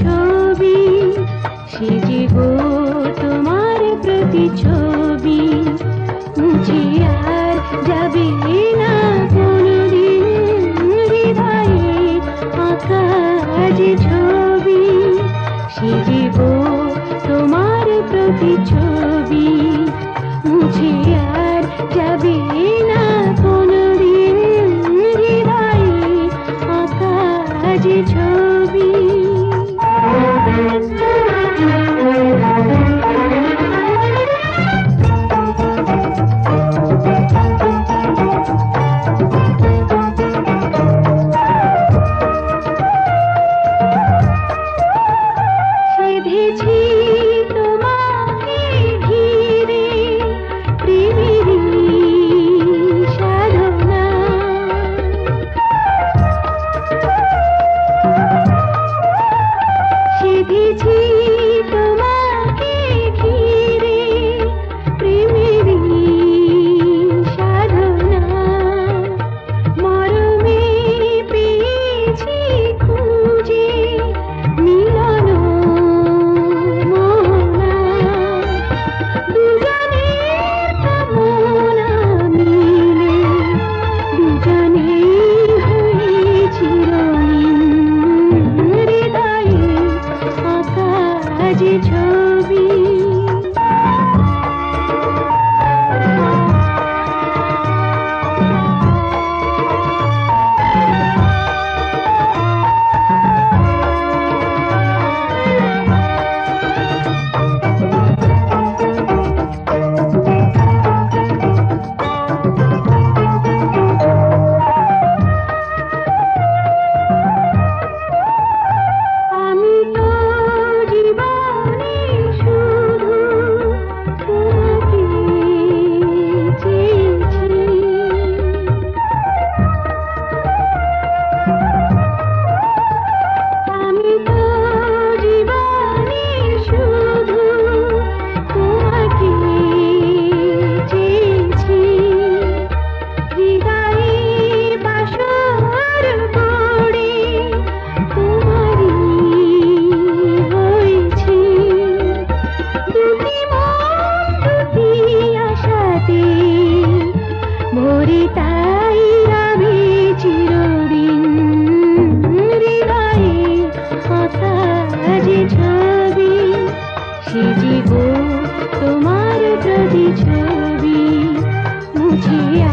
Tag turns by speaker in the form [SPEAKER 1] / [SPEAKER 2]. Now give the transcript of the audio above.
[SPEAKER 1] ছবি তোমার প্রতিছবি মুছে আর যাবে যে ছবি সে তোমার প্রতি ছবি। মুছে আর যাবে না কোনদিন হৃদয়ে আঁকা ছবি। তাই আমি চিরদিন হৃদয়ে যে ছবি সে জীব তোমার প্রতি ছবি মুছিয়া